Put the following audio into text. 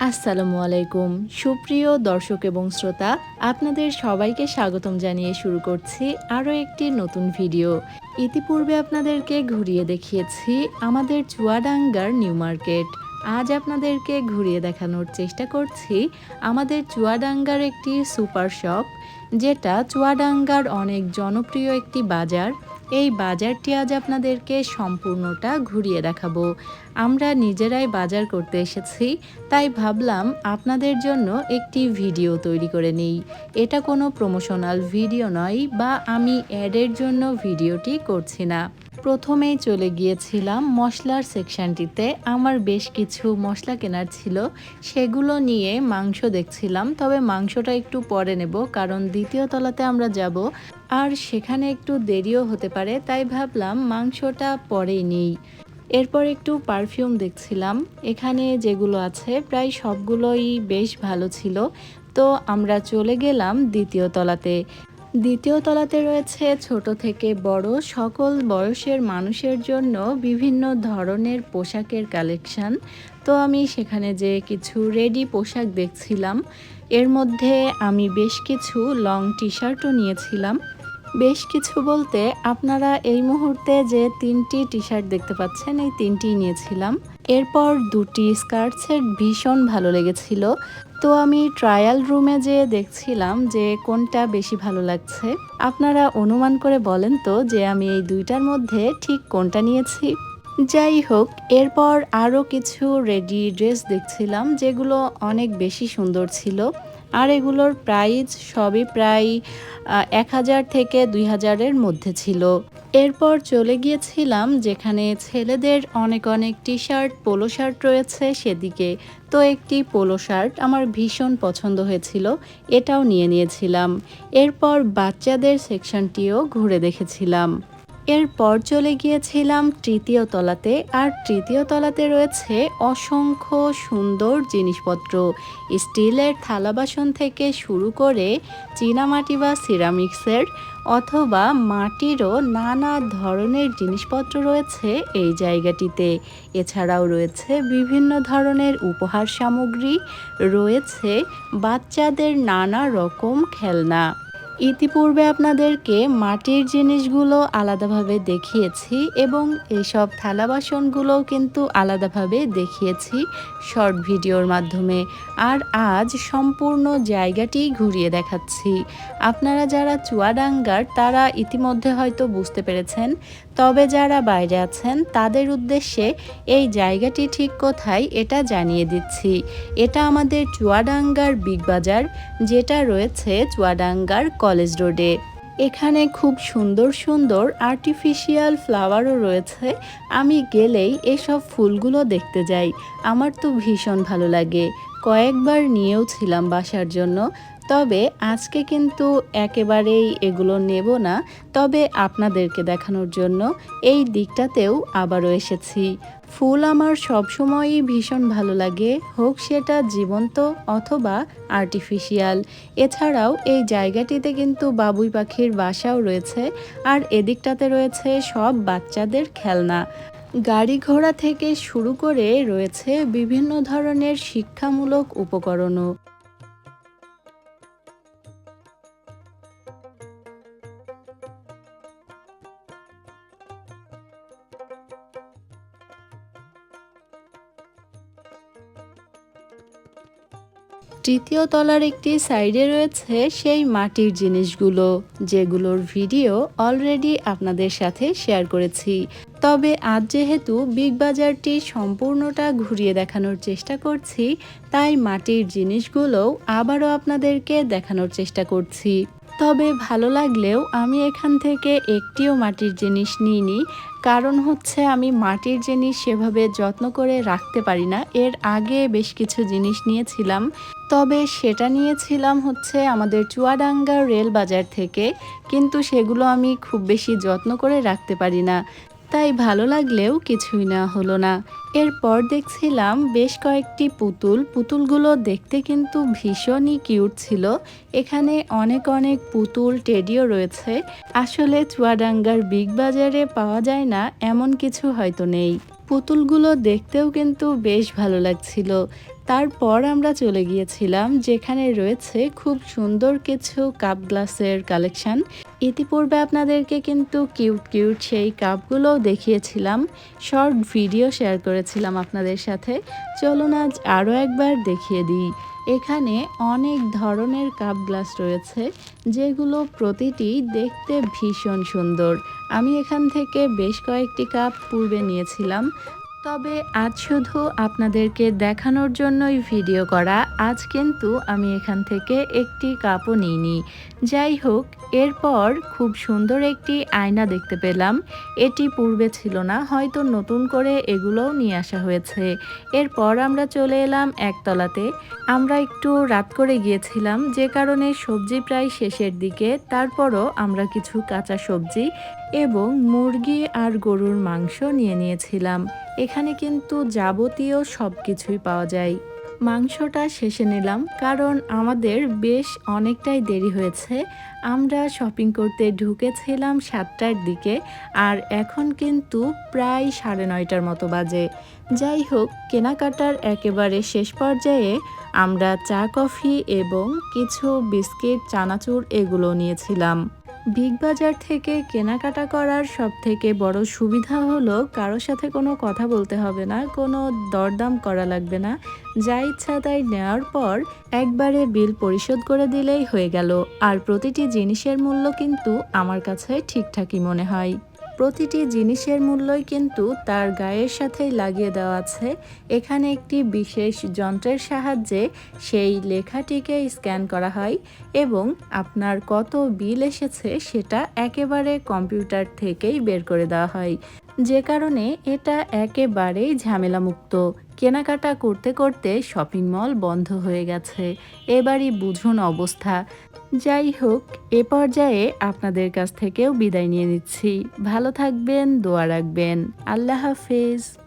আসসালামু আলাইকুম। সুপ্রিয় দর্শক এবং শ্রোতা, আপনাদের সবাইকে স্বাগতম জানিয়ে শুরু করছি আরও একটি নতুন ভিডিও। ইতিপূর্বে আপনাদেরকে ঘুরিয়ে দেখিয়েছি আমাদের চুয়াডাঙ্গার নিউ মার্কেট। আজ আপনাদেরকে ঘুরিয়ে দেখানোর চেষ্টা করছি আমাদের চুয়াডাঙ্গার একটি সুপার শপ, যেটা চুয়াডাঙ্গার অনেক জনপ্রিয় একটি বাজার। এই বাজারটি আজ আপনাদেরকে সম্পূর্ণটা ঘুরিয়ে দেখাবো। আমরা নিজেরাই বাজার করতে এসেছি, তাই ভাবলাম আপনাদের জন্য একটি ভিডিও তৈরি করে নিই। এটা কোনো প্রমোশনাল ভিডিও নয় বা আমি অ্যাডের জন্য ভিডিওটি করছি না। প্রথমেই চলে গিয়েছিলাম মশলার সেকশনটিতে। আমার বেশ কিছু মশলা কেনার ছিল, সেগুলো নিয়ে মাংস দেখছিলাম। তবে মাংসটা একটু পরে নেব, কারণ দ্বিতীয় তলাতে আমরা যাব। আর সেখানে একটু দেরিও হতে পারে, তাই ভাবলাম মাংসটা পরেই নেই। এরপর একটু পারফিউম দেখছিলাম। এখানে যেগুলো আছে, প্রায় সবগুলোই বেশ ভালো ছিল। তো আমরা চলে গেলাম দ্বিতীয় তলাতে। দ্বিতীয় তলাতে রয়েছে ছোট থেকে বড় সকল বয়সের মানুষের জন্য বিভিন্ন ধরনের পোশাকের কালেকশন। তো আমি সেখানে যে কিছু রেডি পোশাক দেখছিলাম, এর মধ্যে আমি বেশ কিছু লং টি শার্টও নিয়েছিলাম। বেশ কিছু বলতে আপনারা এই মুহূর্তে যে তিনটি টি শার্ট দেখতে পাচ্ছেন, এই তিনটিই নিয়েছিলাম। এরপর দুটি স্কার্ট সেট ভীষণ ভালো লেগেছিল। তো আমি ট্রায়াল রুমে যে দেখছিলাম যে কোনটা বেশি ভালো লাগছে, আপনারা অনুমান করে বলেন তো যে আমি এই দুইটার মধ্যে ঠিক কোনটা নিয়েছি। যাই হোক, এরপর আরও কিছু রেডি ড্রেস দেখছিলাম, যেগুলো অনেক বেশি সুন্দর ছিল। আর এগুলোর প্রাইস সবই প্রায় এক হাজার থেকে দুই হাজারের মধ্যে ছিল। এরপর চলে গিয়েছিলাম যেখানে ছেলেদের অনেক অনেক টি শার্ট পোলো শার্ট রয়েছে সেদিকে। তো একটি পোলো শার্ট আমার ভীষণ পছন্দ হয়েছিল, এটাও নিয়ে নিয়েছিলাম। এরপর বাচ্চাদের সেকশনটিও ঘুরে দেখেছিলাম। এরপর চলে গিয়েছিলাম তৃতীয় তলাতে, আর তৃতীয় তলাতে রয়েছে অসংখ্য সুন্দর জিনিসপত্র। স্টিলের থালা বাসন থেকে শুরু করে চীনামাটি বা সিরামিক্সের অথবা মাটিরও নানা ধরনের জিনিসপত্র রয়েছে এই জায়গাটিতে। এছাড়াও রয়েছে বিভিন্ন ধরনের উপহার সামগ্রী, রয়েছে বাচ্চাদের নানা রকম খেলনা। ইতিপূর্বে আপনাদেরকে মাটির জিনিসগুলো আলাদাভাবে দেখিয়েছি এবং এইসব থালা বাসনগুলোও কিন্তু আলাদাভাবে দেখিয়েছি শর্ট ভিডিওর মাধ্যমে। আর আজ সম্পূর্ণ জায়গাটি ঘুরিয়ে দেখাচ্ছি। আপনারা যারা চুয়াডাঙ্গার, তারা ইতিমধ্যে হয়তো বুঝতে পেরেছেন। তবে যারা বাইরে আছেন, তাদের উদ্দেশ্যে এই জায়গাটি ঠিক কোথায় এটা জানিয়ে দিচ্ছি। এটা আমাদের চুয়াডাঙ্গার বিগ বাজার, যেটা রয়েছে চুয়াডাঙ্গার কলেজ রোডে। এখানে খুব সুন্দর সুন্দর আর্টিফিশিয়াল ফ্লাওয়ারও রয়েছে। আমি গেলেই এসব ফুলগুলো দেখতে যাই। আমার তো ভীষণ ভালো লাগে। কয়েকবার নিয়েও ছিলাম বাসার জন্য। তবে আজকে কিন্তু একেবারেই এগুলো নেব না। তবে আপনাদেরকে দেখানোর জন্য এই দিকটাতেও আবারও এসেছি। ফুল আমার সবসময়ই ভীষণ ভালো লাগে, হোক সেটা জীবন্ত অথবা আর্টিফিশিয়াল এছাড়াও এই জায়গাটিতে কিন্তু বাবুই পাখির বাসাও রয়েছে, আর এদিকটাতে রয়েছে সব বাচ্চাদের খেলনা। গাড়ি ঘোড়া থেকে শুরু করে রয়েছে বিভিন্ন ধরনের শিক্ষামূলক উপকরণও। তৃতীয় তলার একটি সাইডে রয়েছে সেই মাটির জিনিসগুলো, যেগুলোর ভিডিও অলরেডি আপনাদের সাথে শেয়ার করেছি। তবে আজ যেহেতু বিগ বাজারটি সম্পূর্ণটা ঘুরিয়ে দেখানোর চেষ্টা করছি, তাই মাটির জিনিসগুলোও আবারও আপনাদেরকে দেখানোর চেষ্টা করছি। তবে ভালো লাগলেও আমি এখান থেকে একটিও মাটির জিনিস নিইনি। কারণ হচ্ছে আমি মাটির জিনিস সেভাবে যত্ন করে রাখতে পারি না। এর আগে বেশ কিছু জিনিস নিয়েছিলাম। তবে সেটা নিয়েছিলাম হচ্ছে আমাদের চুয়াডাঙ্গা রেল বাজার থেকে। কিন্তু সেগুলো আমি খুব বেশি যত্ন করে রাখতে পারি না। তাই ভালো লাগলেও কিছুই না হলো না। এরপর দেখছিলাম বেশ কয়েকটি পুতুল। পুতুলগুলো দেখতে কিন্তু ভীষণই কিউট ছিল। এখানে অনেক অনেক পুতুল টেডিও রয়েছে। আসলে চুয়াডাঙ্গার বিগ বাজারে পাওয়া যায় না, এমন কিছু হয়তো নেই। পুতুলগুলো দেখতেও কিন্তু বেশ ভালো লাগছিল। তারপর আমরা চলে গিয়েছিলাম, যেখানে রয়েছে খুব সুন্দর কিছু কাপ গ্লাসের কালেকশন। ইতিপূর্বে আপনাদেরকে কিন্তু কিউট কিউট সেই কাপগুলোও দেখিয়েছিলাম। শর্ট ভিডিও শেয়ার করেছিলাম আপনাদের সাথে। চলুন আজ আরও একবার দেখিয়ে দিই। এখানে অনেক ধরনের কাপ গ্লাস রয়েছে, যেগুলো প্রতিটি দেখতে ভীষণ সুন্দর। আমি এখান থেকে বেশ কয়েকটি কাপ পূর্বে নিয়েছিলাম। তবে আজ শুধু আপনাদেরকে দেখানোর জন্যই ভিডিও করা। আজ কিন্তু আমি এখান থেকে একটি কাপও নিইনি। যাই হোক, এরপর খুব সুন্দর একটি আয়না দেখতে পেলাম। এটি পূর্বে ছিল না, হয়তো নতুন করে এগুলোও নিয়ে আসা হয়েছে। এরপর আমরা চলে এলাম একতলাতে। আমরা একটু রাত করে গিয়েছিলাম, যে কারণে সবজি প্রায় শেষের দিকে। তারপরও আমরা কিছু কাঁচা সবজি এবং মুরগি আর গরুর মাংস নিয়ে নিয়েছিলাম। এখানে কিন্তু যাবতীয় সব কিছুই পাওয়া যায়। মাংসটা শেষে নিলাম, কারণ আমাদের বেশ অনেকটাই দেরি হয়েছে। আমরা শপিং করতে ঢুকেছিলাম সাতটার দিকে, আর এখন কিন্তু প্রায় সাড়ে নয়টার মতো বাজে। যাই হোক, কেনাকাটার একেবারে শেষ পর্যায়ে আমরা চা, কফি এবং কিছু বিস্কিট, চানাচুর এগুলো নিয়েছিলাম। বিগ বাজার থেকে কেনাকাটা করার সব থেকে বড় সুবিধা হলো কারোর সাথে কোনো কথা বলতে হবে না, কোনো দরদাম করা লাগবে না। যা ইচ্ছা তাই নেওয়ার পর একবারে বিল পরিশোধ করে দিলেই হয়ে গেল। আর প্রতিটি জিনিসের মূল্য কিন্তু আমার কাছে ঠিকঠাকই মনে হয়। প্রতিটি জিনিসের মূল্যই কিন্তু তার গায়ের সাথেই লাগিয়ে দেওয়া আছে। এখানে একটি বিশেষ যন্ত্রের সাহায্যে সেই লেখাটিকে স্ক্যান করা হয় এবং আপনার কত বিল এসেছে সেটা একেবারে কম্পিউটার থেকেই বের করে দেওয়া হয়। যে কারণে এটা একেবারেই ঝামেলামুক্ত। কেনাকাটা করতে করতে শপিং মল বন্ধ হয়ে গেছে। এবারই বুঝুন অবস্থা। যাই হোক, এ পর্যায়ে আপনাদের কাছ থেকেও বিদায় নিয়ে নিচ্ছি। ভালো থাকবেন, দোয়া রাখবেন। আল্লাহ হাফেজ।